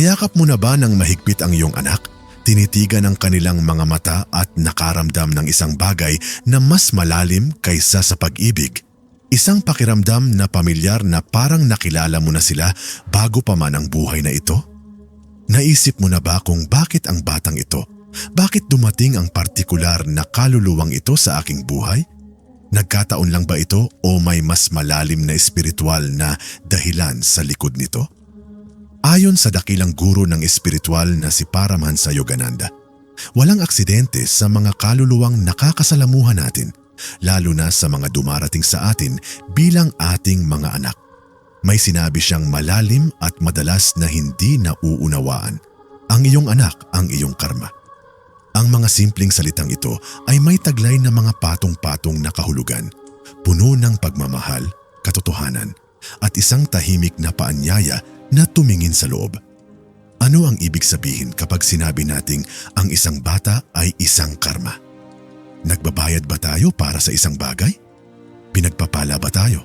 Nayakap mo na ba ng mahigpit ang iyong anak? Tinitigan ang kanilang mga mata at nakaramdam ng isang bagay na mas malalim kaysa sa pag-ibig. Isang pakiramdam na pamilyar na parang nakilala mo na sila bago pa man ang buhay na ito? Naisip mo na ba kung bakit ang batang ito? Bakit dumating ang partikular na kaluluwang ito sa aking buhay? Nagkataon lang ba ito o may mas malalim na espiritual na dahilan sa likod nito? Ayon sa dakilang guro ng espiritual na si Paramahansa Yogananda, walang aksidente sa mga kaluluwang nakakasalamuhan natin, lalo na sa mga dumarating sa atin bilang ating mga anak. May sinabi siyang malalim at madalas na hindi nauunawaan. Ang iyong anak ang iyong karma. Ang mga simpleng salitang ito ay may taglay na mga patong-patong na kahulugan, puno ng pagmamahal, katotohanan, at isang tahimik na paanyaya na tumingin sa loob. Ano ang ibig sabihin kapag sinabi nating ang isang bata ay isang karma? Nagbabayad ba tayo para sa isang bagay? Pinagpapala ba tayo?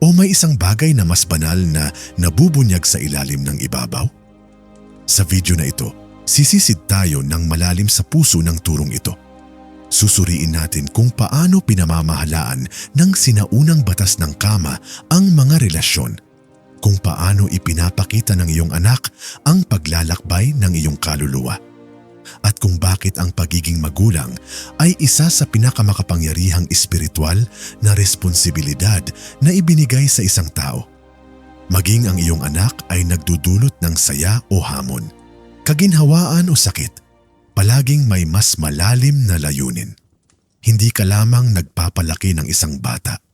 O may isang bagay na mas banal na nabubunyag sa ilalim ng ibabaw? Sa video na ito, sisisid tayo ng malalim sa puso ng turong ito. Susuriin natin kung paano pinamamahalaan ng sinaunang batas ng kama ang mga relasyon kung paano ipinapakita ng iyong anak ang paglalakbay ng iyong kaluluwa. At kung bakit ang pagiging magulang ay isa sa pinakamakapangyarihang espiritual na responsibilidad na ibinigay sa isang tao. Maging ang iyong anak ay nagdudulot ng saya o hamon, kaginhawaan o sakit, palaging may mas malalim na layunin. Hindi ka lamang nagpapalaki ng isang bata –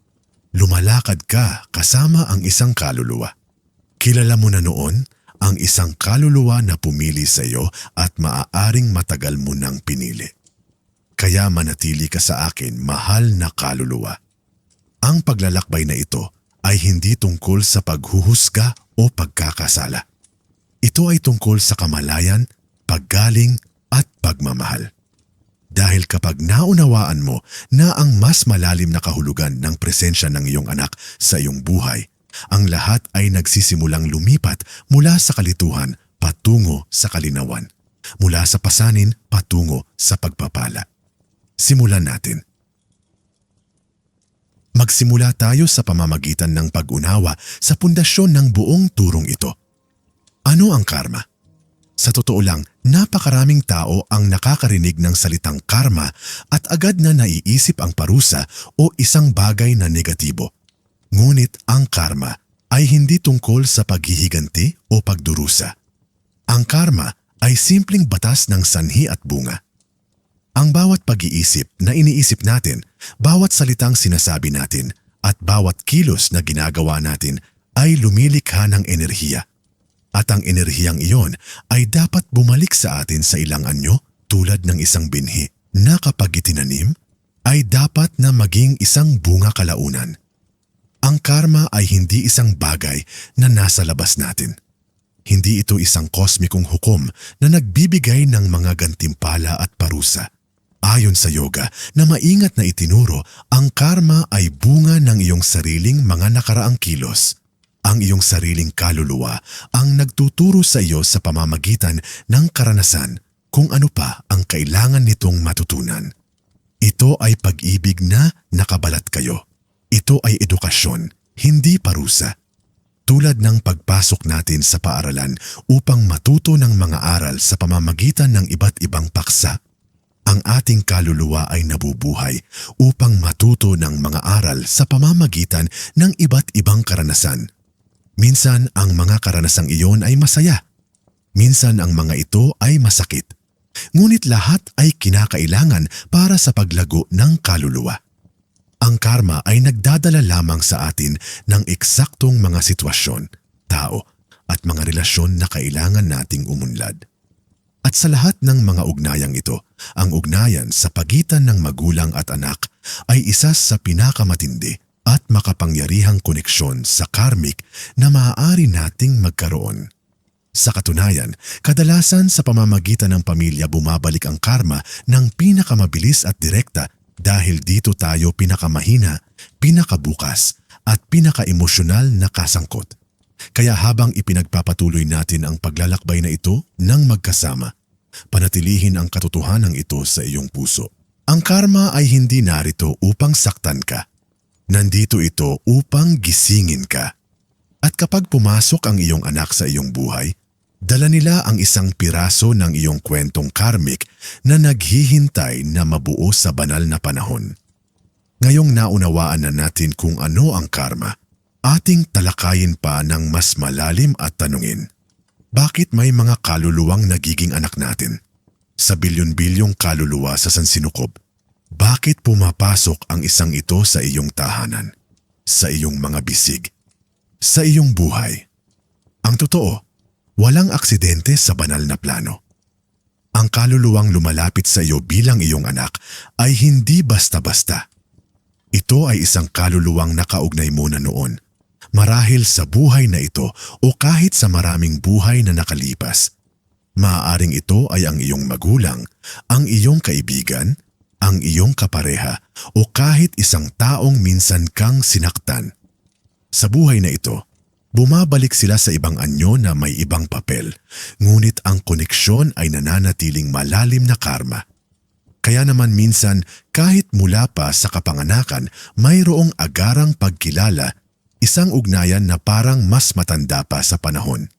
lumalakad ka kasama ang isang kaluluwa. Kilala mo na noon ang isang kaluluwa na pumili sa iyo at maaaring matagal mo nang pinili. Kaya manatili ka sa akin, mahal na kaluluwa. Ang paglalakbay na ito ay hindi tungkol sa paghuhusga o pagkakasala. Ito ay tungkol sa kamalayan, paggaling at pagmamahal. Dahil kapag naunawaan mo na ang mas malalim na kahulugan ng presensya ng iyong anak sa iyong buhay, ang lahat ay nagsisimulang lumipat mula sa kalituhan patungo sa kalinawan, mula sa pasanin patungo sa pagpapala. Simulan natin. Magsimula tayo sa pamamagitan ng pag-unawa sa pundasyon ng buong turong ito. Ano ang karma? Sa totoo lang, napakaraming tao ang nakakarinig ng salitang karma at agad na naiisip ang parusa o isang bagay na negatibo. Ngunit ang karma ay hindi tungkol sa paghihiganti o pagdurusa. Ang karma ay simpleng batas ng sanhi at bunga. Ang bawat pag-iisip na iniisip natin, bawat salitang sinasabi natin, at bawat kilos na ginagawa natin ay lumilikha ng enerhiya at ang enerhiyang iyon ay dapat bumalik sa atin sa ilang anyo tulad ng isang binhi na kapag itinanim ay dapat na maging isang bunga kalaunan. Ang karma ay hindi isang bagay na nasa labas natin. Hindi ito isang kosmikong hukom na nagbibigay ng mga gantimpala at parusa. Ayon sa yoga na maingat na itinuro, ang karma ay bunga ng iyong sariling mga nakaraang kilos ang iyong sariling kaluluwa ang nagtuturo sa iyo sa pamamagitan ng karanasan kung ano pa ang kailangan nitong matutunan. Ito ay pag-ibig na nakabalat kayo. Ito ay edukasyon, hindi parusa. Tulad ng pagpasok natin sa paaralan upang matuto ng mga aral sa pamamagitan ng iba't ibang paksa, ang ating kaluluwa ay nabubuhay upang matuto ng mga aral sa pamamagitan ng iba't ibang karanasan Minsan ang mga karanasang iyon ay masaya. Minsan ang mga ito ay masakit. Ngunit lahat ay kinakailangan para sa paglago ng kaluluwa. Ang karma ay nagdadala lamang sa atin ng eksaktong mga sitwasyon, tao at mga relasyon na kailangan nating umunlad. At sa lahat ng mga ugnayang ito, ang ugnayan sa pagitan ng magulang at anak ay isa sa pinakamatindi at makapangyarihang koneksyon sa karmic na maaari nating magkaroon. Sa katunayan, kadalasan sa pamamagitan ng pamilya bumabalik ang karma ng pinakamabilis at direkta dahil dito tayo pinakamahina, pinakabukas at pinakaemosyonal na kasangkot. Kaya habang ipinagpapatuloy natin ang paglalakbay na ito ng magkasama, panatilihin ang katotohanan ito sa iyong puso. Ang karma ay hindi narito upang saktan ka. Nandito ito upang gisingin ka. At kapag pumasok ang iyong anak sa iyong buhay, dala nila ang isang piraso ng iyong kwentong karmic na naghihintay na mabuo sa banal na panahon. Ngayong naunawaan na natin kung ano ang karma, ating talakayin pa ng mas malalim at tanungin. Bakit may mga kaluluwang nagiging anak natin? Sa bilyon-bilyong kaluluwa sa sansinukob, bakit pumapasok ang isang ito sa iyong tahanan, sa iyong mga bisig, sa iyong buhay? Ang totoo, walang aksidente sa banal na plano. Ang kaluluwang lumalapit sa iyo bilang iyong anak ay hindi basta-basta. Ito ay isang kaluluwang nakaugnay muna noon, marahil sa buhay na ito o kahit sa maraming buhay na nakalipas. Maaaring ito ay ang iyong magulang, ang iyong kaibigan, ang iyong kapareha o kahit isang taong minsan kang sinaktan. Sa buhay na ito, bumabalik sila sa ibang anyo na may ibang papel, ngunit ang koneksyon ay nananatiling malalim na karma. Kaya naman minsan kahit mula pa sa kapanganakan mayroong agarang pagkilala, isang ugnayan na parang mas matanda pa sa panahon.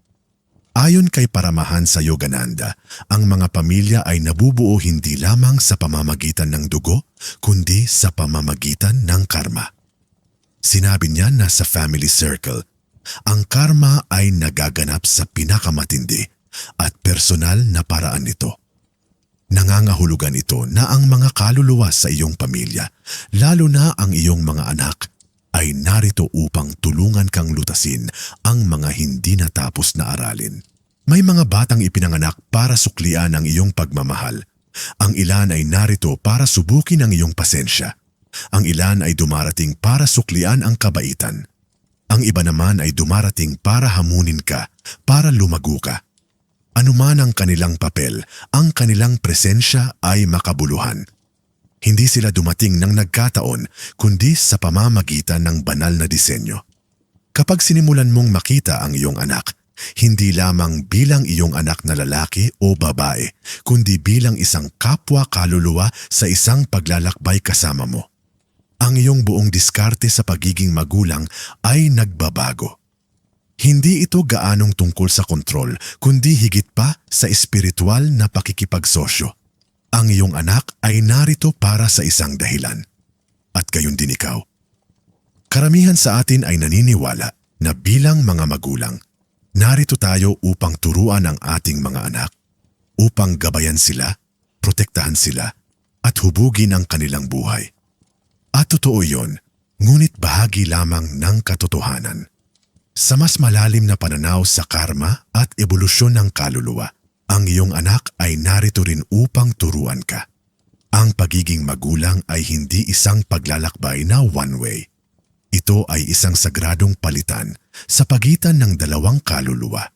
Ayon kay Paramahan sa Yogananda, ang mga pamilya ay nabubuo hindi lamang sa pamamagitan ng dugo, kundi sa pamamagitan ng karma. Sinabi niya na sa family circle, ang karma ay nagaganap sa pinakamatindi at personal na paraan nito. Nangangahulugan ito na ang mga kaluluwa sa iyong pamilya, lalo na ang iyong mga anak, ay narito upang tulungan kang lutasin ang mga hindi natapos na aralin. May mga batang ipinanganak para suklian ang iyong pagmamahal. Ang ilan ay narito para subukin ang iyong pasensya. Ang ilan ay dumarating para suklian ang kabaitan. Ang iba naman ay dumarating para hamunin ka, para lumago ka. Anuman ang kanilang papel, ang kanilang presensya ay makabuluhan. Hindi sila dumating ng nagkataon kundi sa pamamagitan ng banal na disenyo. Kapag sinimulan mong makita ang iyong anak, hindi lamang bilang iyong anak na lalaki o babae, kundi bilang isang kapwa kaluluwa sa isang paglalakbay kasama mo. Ang iyong buong diskarte sa pagiging magulang ay nagbabago. Hindi ito gaanong tungkol sa kontrol, kundi higit pa sa espiritual na pakikipagsosyo. Ang iyong anak ay narito para sa isang dahilan. At gayon din ikaw. Karamihan sa atin ay naniniwala na bilang mga magulang, narito tayo upang turuan ang ating mga anak, upang gabayan sila, protektahan sila, at hubugin ang kanilang buhay. At totoo yon, ngunit bahagi lamang ng katotohanan. Sa mas malalim na pananaw sa karma at ebolusyon ng kaluluwa, ang iyong anak ay narito rin upang turuan ka. Ang pagiging magulang ay hindi isang paglalakbay na one-way. Ito ay isang sagradong palitan sa pagitan ng dalawang kaluluwa.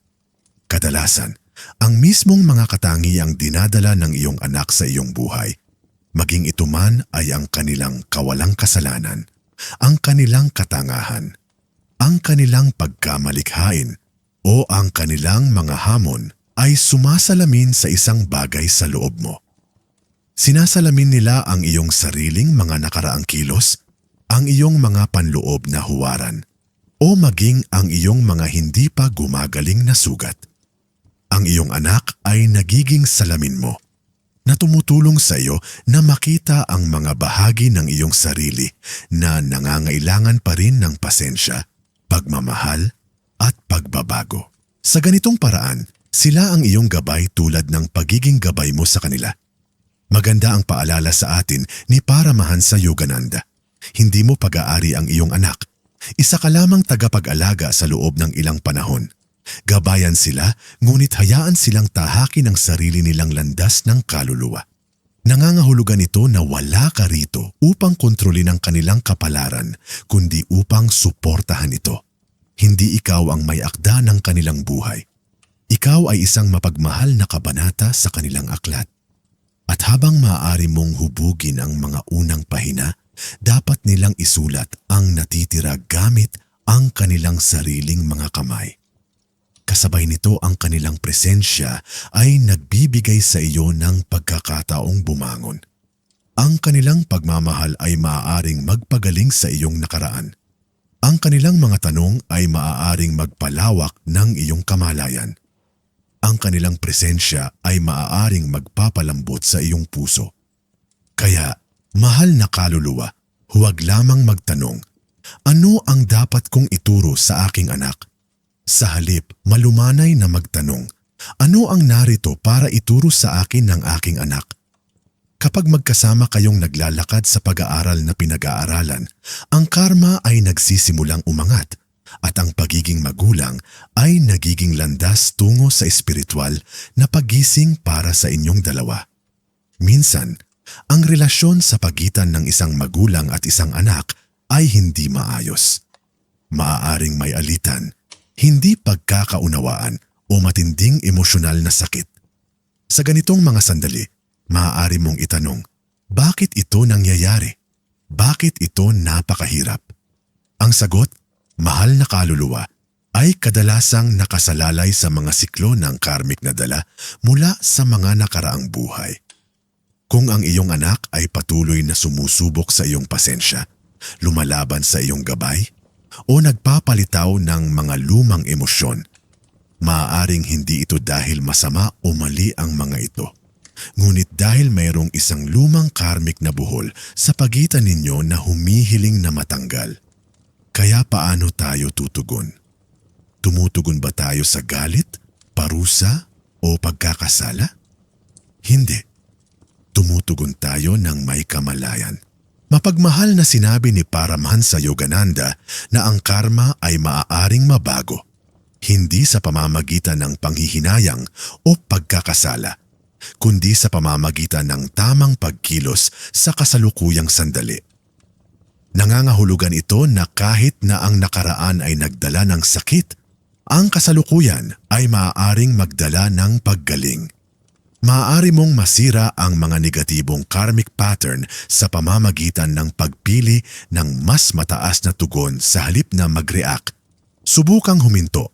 Kadalasan, ang mismong mga katangiang dinadala ng iyong anak sa iyong buhay, maging ito man ay ang kanilang kawalang kasalanan, ang kanilang katangahan, ang kanilang pagkamalikhain o ang kanilang mga hamon ay sumasalamin sa isang bagay sa loob mo. Sinasalamin nila ang iyong sariling mga nakaraang kilos, ang iyong mga panloob na huwaran, o maging ang iyong mga hindi pa gumagaling na sugat. Ang iyong anak ay nagiging salamin mo na tumutulong sa iyo na makita ang mga bahagi ng iyong sarili na nangangailangan pa rin ng pasensya pagmamahal at pagbabago. Sa ganitong paraan, sila ang iyong gabay tulad ng pagiging gabay mo sa kanila. Maganda ang paalala sa atin ni Paramahan sa Yogananda. Hindi mo pag-aari ang iyong anak. Isa ka lamang tagapag-alaga sa loob ng ilang panahon. Gabayan sila, ngunit hayaan silang tahakin ang sarili nilang landas ng kaluluwa. Nangangahulugan ito na wala ka rito upang kontrolin ang kanilang kapalaran, kundi upang suportahan ito. Hindi ikaw ang may akda ng kanilang buhay. Ikaw ay isang mapagmahal na kabanata sa kanilang aklat. At habang maaari mong hubugin ang mga unang pahina, dapat nilang isulat ang natitira gamit ang kanilang sariling mga kamay. Kasabay nito ang kanilang presensya ay nagbibigay sa iyo ng pagkakataong bumangon. Ang kanilang pagmamahal ay maaaring magpagaling sa iyong nakaraan. Ang kanilang mga tanong ay maaaring magpalawak ng iyong kamalayan. Ang kanilang presensya ay maaaring magpapalambot sa iyong puso. Kaya, mahal na kaluluwa, huwag lamang magtanong, ano ang dapat kong ituro sa aking anak? Sa halip, malumanay na magtanong, ano ang narito para ituro sa akin ng aking anak? Kapag magkasama kayong naglalakad sa pag-aaral na pinag-aaralan, ang karma ay nagsisimulang umangat at ang pagiging magulang ay nagiging landas tungo sa espiritual na pagising para sa inyong dalawa. Minsan, ang relasyon sa pagitan ng isang magulang at isang anak ay hindi maayos. Maaaring may alitan, hindi pagkakaunawaan o matinding emosyonal na sakit. Sa ganitong mga sandali, maaari mong itanong, bakit ito nangyayari? Bakit ito napakahirap? Ang sagot, mahal na kaluluwa, ay kadalasang nakasalalay sa mga siklo ng karmic na dala mula sa mga nakaraang buhay. Kung ang iyong anak ay patuloy na sumusubok sa iyong pasensya, lumalaban sa iyong gabay, o nagpapalitaw ng mga lumang emosyon, maaaring hindi ito dahil masama o mali ang mga ito. Ngunit dahil mayroong isang lumang karmic na buhol sa pagitan ninyo na humihiling na matanggal. Kaya paano tayo tutugon? Tumutugon ba tayo sa galit, parusa, o pagkakasala? Hindi. Tumutugon tayo ng may kamalayan. Mapagmahal na sinabi ni Paramhansa Yogananda na ang karma ay maaaring mabago, hindi sa pamamagitan ng panghihinayang o pagkakasala, kundi sa pamamagitan ng tamang pagkilos sa kasalukuyang sandali. Nangangahulugan ito na kahit na ang nakaraan ay nagdala ng sakit, ang kasalukuyan ay maaaring magdala ng paggaling. Maaari mong masira ang mga negatibong karmic pattern sa pamamagitan ng pagpili ng mas mataas na tugon sa halip na mag-react. Subukang huminto,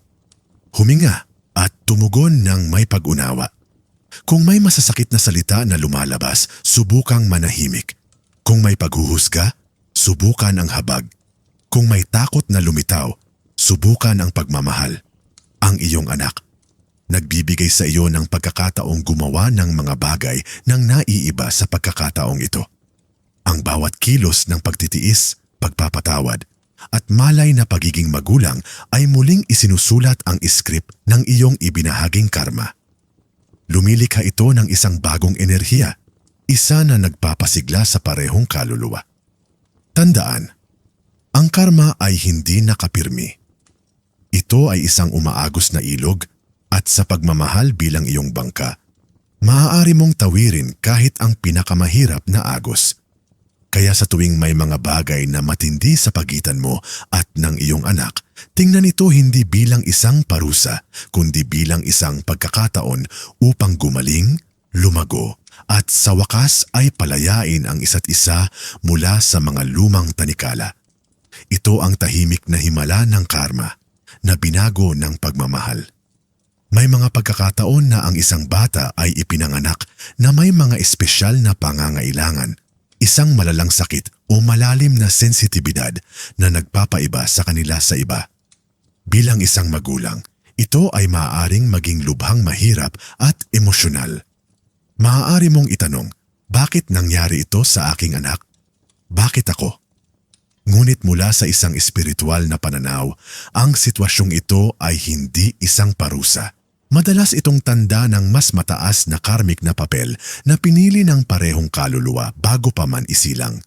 huminga at tumugon ng may pag-unawa. Kung may masasakit na salita na lumalabas, subukang manahimik. Kung may paghuhusga, subukan ang habag. Kung may takot na lumitaw, subukan ang pagmamahal. Ang iyong anak nagbibigay sa iyo ng pagkakataong gumawa ng mga bagay nang naiiba sa pagkakataong ito. Ang bawat kilos ng pagtitiis, pagpapatawad, at malay na pagiging magulang ay muling isinusulat ang script ng iyong ibinahaging karma. Lumilikha ito ng isang bagong enerhiya, isa na nagpapasigla sa parehong kaluluwa. Tandaan, ang karma ay hindi nakapirmi. Ito ay isang umaagos na ilog at sa pagmamahal bilang iyong bangka, maaari mong tawirin kahit ang pinakamahirap na agos. Kaya sa tuwing may mga bagay na matindi sa pagitan mo at ng iyong anak, tingnan ito hindi bilang isang parusa, kundi bilang isang pagkakataon upang gumaling, lumago, at sa wakas ay palayain ang isa't isa mula sa mga lumang tanikala. Ito ang tahimik na himala ng karma na binago ng pagmamahal. May mga pagkakataon na ang isang bata ay ipinanganak na may mga espesyal na pangangailangan, isang malalang sakit o malalim na sensitibidad na nagpapaiba sa kanila sa iba. Bilang isang magulang, ito ay maaaring maging lubhang mahirap at emosyonal. Maaari mong itanong, bakit nangyari ito sa aking anak? Bakit ako? Ngunit mula sa isang espiritual na pananaw, ang sitwasyong ito ay hindi isang parusa. Madalas itong tanda ng mas mataas na karmic na papel na pinili ng parehong kaluluwa bago pa man isilang.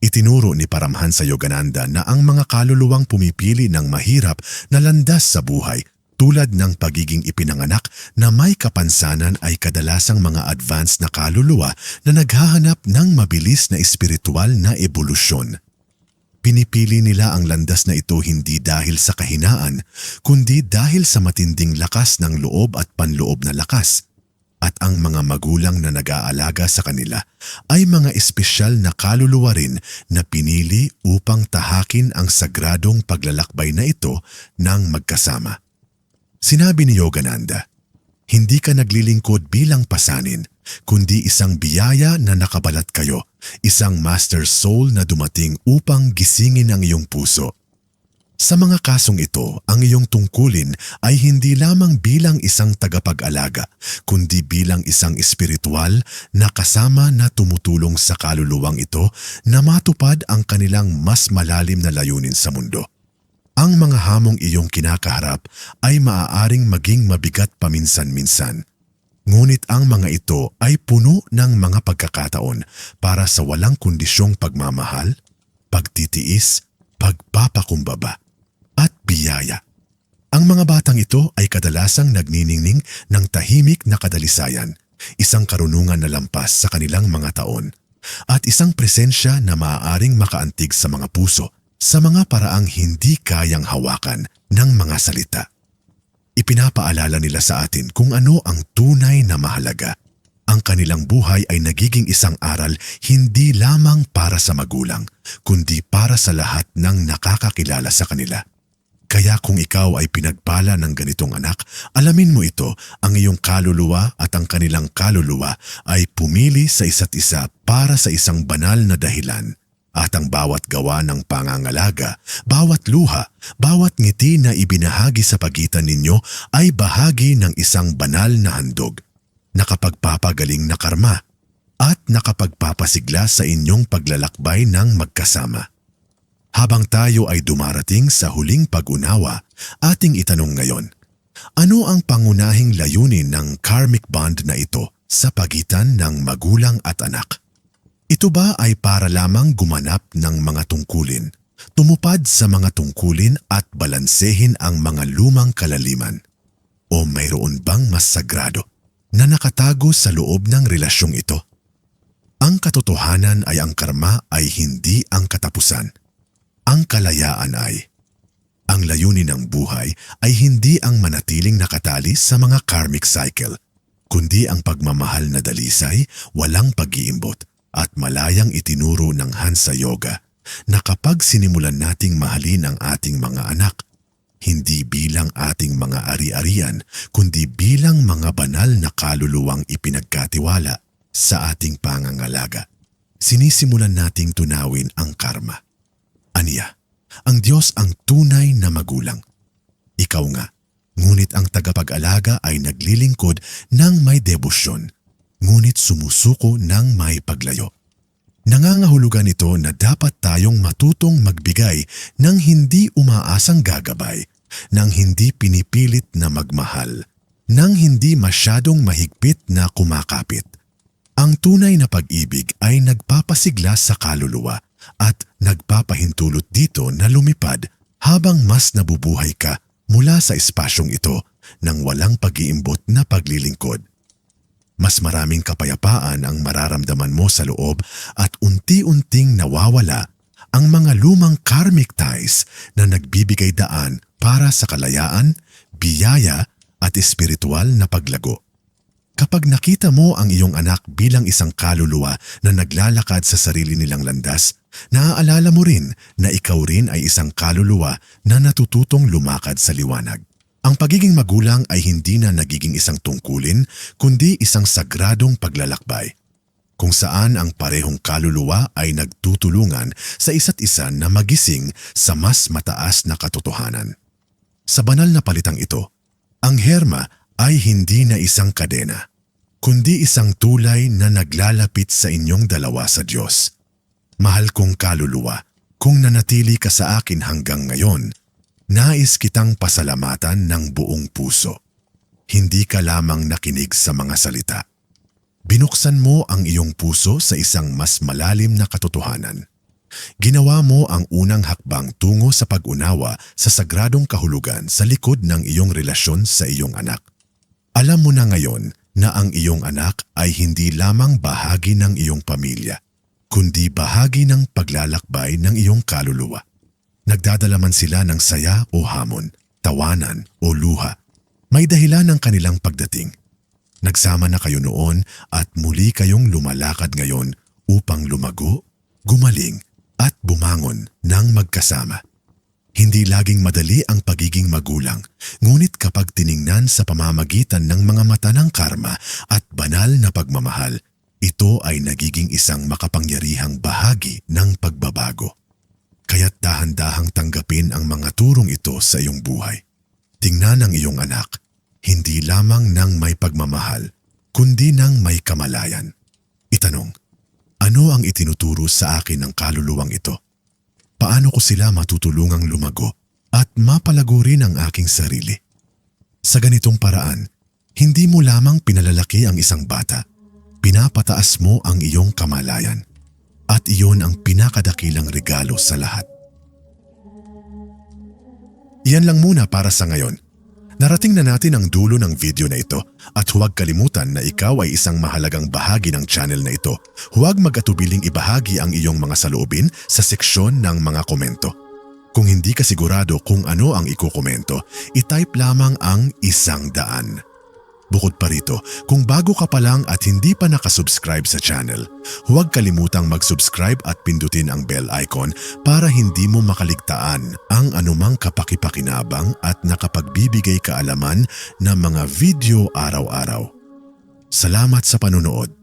Itinuro ni Paramhansa Yogananda na ang mga kaluluwang pumipili ng mahirap na landas sa buhay tulad ng pagiging ipinanganak na may kapansanan ay kadalasang mga advanced na kaluluwa na naghahanap ng mabilis na espiritual na ebolusyon. Pinipili nila ang landas na ito hindi dahil sa kahinaan, kundi dahil sa matinding lakas ng loob at panloob na lakas. at ang mga magulang na nag-aalaga sa kanila ay mga espesyal na kaluluwa rin na pinili upang tahakin ang sagradong paglalakbay na ito ng magkasama. Sinabi ni Yogananda, hindi ka naglilingkod bilang pasanin, kundi isang biyaya na nakabalat kayo, isang master soul na dumating upang gisingin ang iyong puso. Sa mga kasong ito, ang iyong tungkulin ay hindi lamang bilang isang tagapag-alaga, kundi bilang isang espiritual na kasama na tumutulong sa kaluluwang ito na matupad ang kanilang mas malalim na layunin sa mundo. Ang mga hamong iyong kinakaharap ay maaaring maging mabigat paminsan-minsan. Ngunit ang mga ito ay puno ng mga pagkakataon para sa walang kondisyong pagmamahal, pagtitiis, pagpapakumbaba, at biyaya. Ang mga batang ito ay kadalasang nagniningning ng tahimik na kadalisayan, isang karunungan na lampas sa kanilang mga taon, at isang presensya na maaaring makaantig sa mga puso sa mga paraang hindi kayang hawakan ng mga salita. Ipinapaalala nila sa atin kung ano ang tunay na mahalaga. Ang kanilang buhay ay nagiging isang aral hindi lamang para sa magulang, kundi para sa lahat ng nakakakilala sa kanila. Kaya kung ikaw ay pinagpala ng ganitong anak, alamin mo ito, ang iyong kaluluwa at ang kanilang kaluluwa ay pumili sa isa't isa para sa isang banal na dahilan. At ang bawat gawa ng pangangalaga, bawat luha, bawat ngiti na ibinahagi sa pagitan ninyo ay bahagi ng isang banal na handog, nakapagpapagaling na karma, at nakapagpapasigla sa inyong paglalakbay ng magkasama. Habang tayo ay dumarating sa huling pag-unawa, ating itanong ngayon, ano ang pangunahing layunin ng karmic bond na ito sa pagitan ng magulang at anak? Ito ba ay para lamang gumanap ng mga tungkulin, tumupad sa mga tungkulin at balansehin ang mga lumang kalaliman? O mayroon bang mas sagrado na nakatago sa loob ng relasyong ito? Ang katotohanan ay ang karma ay hindi ang katapusan. Ang kalayaan ay, ang layunin ng buhay ay hindi ang manatiling nakatali sa mga karmic cycle, kundi ang pagmamahal na dalisay, walang pag-iimbot, at malayang itinuro ng Hansa Yoga na kapag sinimulan nating mahalin ang ating mga anak, hindi bilang ating mga ari-arian, kundi bilang mga banal na kaluluwang ipinagkatiwala sa ating pangangalaga. Sinisimulan nating tunawin ang karma. Aniya, ang Diyos ang tunay na magulang. Ikaw nga, ngunit ang tagapag-alaga ay naglilingkod ng may debosyon ngunit sumusuko ng may paglayo. Nangangahulugan ito na dapat tayong matutong magbigay ng hindi umaasang gagabay, ng hindi pinipilit na magmahal, ng hindi masyadong mahigpit na kumakapit. Ang tunay na pag-ibig ay nagpapasigla sa kaluluwa at nagpapahintulot dito na lumipad habang mas nabubuhay ka mula sa espasyong ito ng walang pag-iimbot na paglilingkod mas maraming kapayapaan ang mararamdaman mo sa loob at unti-unting nawawala ang mga lumang karmic ties na nagbibigay daan para sa kalayaan, biyaya at espiritual na paglago. Kapag nakita mo ang iyong anak bilang isang kaluluwa na naglalakad sa sarili nilang landas, naaalala mo rin na ikaw rin ay isang kaluluwa na natututong lumakad sa liwanag. Ang pagiging magulang ay hindi na nagiging isang tungkulin, kundi isang sagradong paglalakbay, kung saan ang parehong kaluluwa ay nagtutulungan sa isa't isa na magising sa mas mataas na katotohanan. Sa banal na palitang ito, ang herma ay hindi na isang kadena, kundi isang tulay na naglalapit sa inyong dalawa sa Diyos. Mahal kong kaluluwa, kung nanatili ka sa akin hanggang ngayon, Nais kitang pasalamatan ng buong puso. Hindi ka lamang nakinig sa mga salita. Binuksan mo ang iyong puso sa isang mas malalim na katotohanan. Ginawa mo ang unang hakbang tungo sa pag-unawa sa sagradong kahulugan sa likod ng iyong relasyon sa iyong anak. Alam mo na ngayon na ang iyong anak ay hindi lamang bahagi ng iyong pamilya, kundi bahagi ng paglalakbay ng iyong kaluluwa. Nagdadala man sila ng saya o hamon, tawanan o luha. May dahilan ng kanilang pagdating. Nagsama na kayo noon at muli kayong lumalakad ngayon upang lumago, gumaling at bumangon ng magkasama. Hindi laging madali ang pagiging magulang, ngunit kapag tiningnan sa pamamagitan ng mga mata ng karma at banal na pagmamahal, ito ay nagiging isang makapangyarihang bahagi ng pagbabago. Kaya't dahan-dahang tanggapin ang mga turong ito sa iyong buhay. Tingnan ang iyong anak, hindi lamang ng may pagmamahal, kundi ng may kamalayan. Itanong, ano ang itinuturo sa akin ng kaluluwang ito? Paano ko sila matutulungang lumago at mapalago rin ang aking sarili? Sa ganitong paraan, hindi mo lamang pinalalaki ang isang bata, pinapataas mo ang iyong kamalayan. At iyon ang pinakadakilang regalo sa lahat. Iyan lang muna para sa ngayon. Narating na natin ang dulo ng video na ito at huwag kalimutan na ikaw ay isang mahalagang bahagi ng channel na ito. Huwag mag-atubiling ibahagi ang iyong mga saloobin sa seksyon ng mga komento. Kung hindi ka sigurado kung ano ang ikukomento, itype lamang ang isang daan. Bukod pa rito, kung bago ka pa lang at hindi pa nakasubscribe sa channel, huwag kalimutang mag-subscribe at pindutin ang bell icon para hindi mo makaligtaan ang anumang kapakipakinabang at nakapagbibigay kaalaman ng mga video araw-araw. Salamat sa panunood